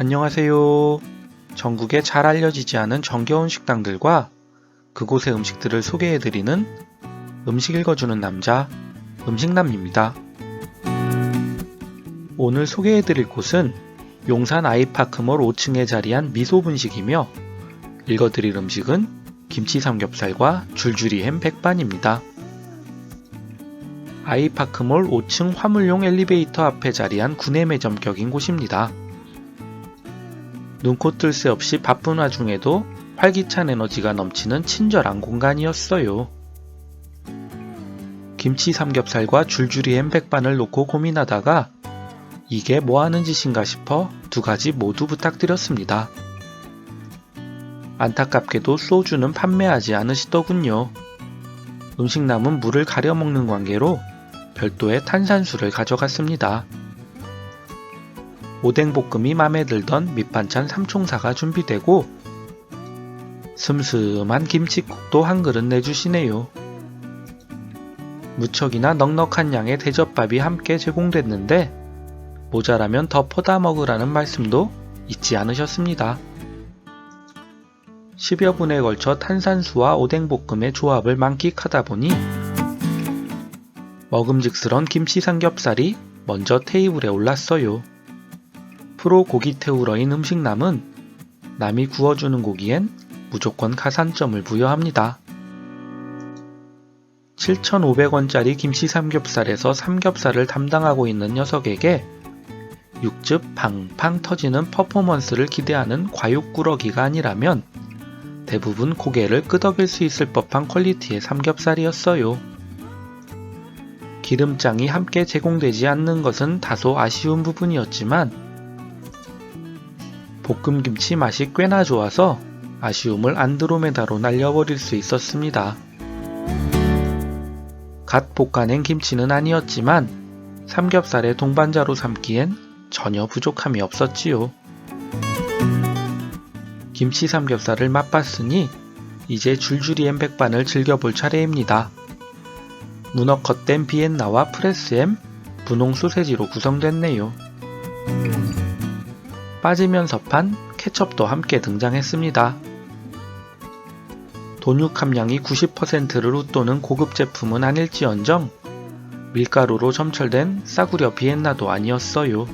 안녕하세요. 전국에 잘 알려지지 않은 정겨운 식당들과 그곳의 음식들을 소개해드리는 음식 읽어주는 남자, 음식남입니다. 오늘 소개해드릴 곳은 용산 아이파크몰 5층에 자리한 미소분식이며 읽어드릴 음식은 김치 삼겹살과 줄줄이 햄 백반입니다. 아이파크몰 5층 화물용 엘리베이터 앞에 자리한 구내 매점 격인 곳입니다. 눈코 뜰 새 없이 바쁜 와중에도 활기찬 에너지가 넘치는 친절한 공간이었어요. 김치 삼겹살과 줄줄이 햄 백반을 놓고 고민하다가 이게 뭐 하는 짓인가 싶어 두 가지 모두 부탁드렸습니다. 안타깝게도 소주는 판매하지 않으시더군요. 음식 남은 물을 가려 먹는 관계로 별도의 탄산수를 가져갔습니다. 오뎅볶음이 맘에 들던 밑반찬 삼총사가 준비되고 슴슴한 김치국도 한 그릇 내주시네요. 무척이나 넉넉한 양의 대접밥이 함께 제공됐는데 모자라면 더 퍼다 먹으라는 말씀도 잊지 않으셨습니다. 10여 분에 걸쳐 탄산수와 오뎅볶음의 조합을 만끽하다 보니 먹음직스런 김치 삼겹살이 먼저 테이블에 올랐어요. 프로 고기 태우러인 음식남은 남이 구워주는 고기엔 무조건 가산점을 부여합니다. 7,500원짜리 김치 삼겹살에서 삼겹살을 담당하고 있는 녀석에게 육즙 팡팡 터지는 퍼포먼스를 기대하는 과육꾸러기가 아니라면 대부분 고개를 끄덕일 수 있을 법한 퀄리티의 삼겹살이었어요. 기름장이 함께 제공되지 않는 것은 다소 아쉬운 부분이었지만 볶음 김치 맛이 꽤나 좋아서 아쉬움을 안드로메다로 날려버릴 수 있었습니다. 갓 볶아낸 김치는 아니었지만 삼겹살의 동반자로 삼기엔 전혀 부족함이 없었지요. 김치 삼겹살을 맛봤으니 이제 줄줄이 햄 백반을 즐겨볼 차례입니다. 문어 컷된 비엔나와 프레스햄, 분홍 소세지로 구성됐네요. 빠지면서 판 케첩도 함께 등장했습니다. 돈육 함량이 90%를 웃도는 고급 제품은 아닐지언정 밀가루로 점철된 싸구려 비엔나도 아니었어요.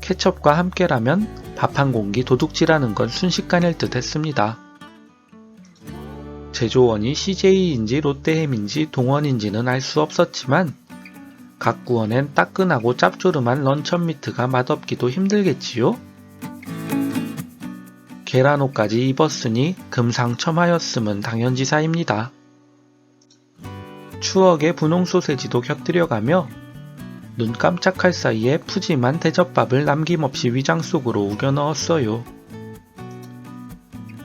케첩과 함께라면 밥 한 공기 도둑질하는 건 순식간일 듯 했습니다. 제조원이 CJ인지 롯데햄인지 동원인지는 알 수 없었지만 각 구원엔 따끈하고 짭조름한 런천 미트가 맛없기도 힘들겠지요? 계란옷까지 입었으니 금상첨화였음은 당연지사입니다. 추억의 분홍 소세지도 곁들여가며 눈 깜짝할 사이에 푸짐한 대접밥을 남김없이 위장 속으로 우겨 넣었어요.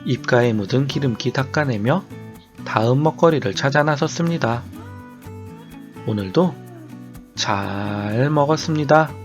입가에 묻은 기름기 닦아내며 다음 먹거리를 찾아 나섰습니다. 오늘도 잘 먹었습니다.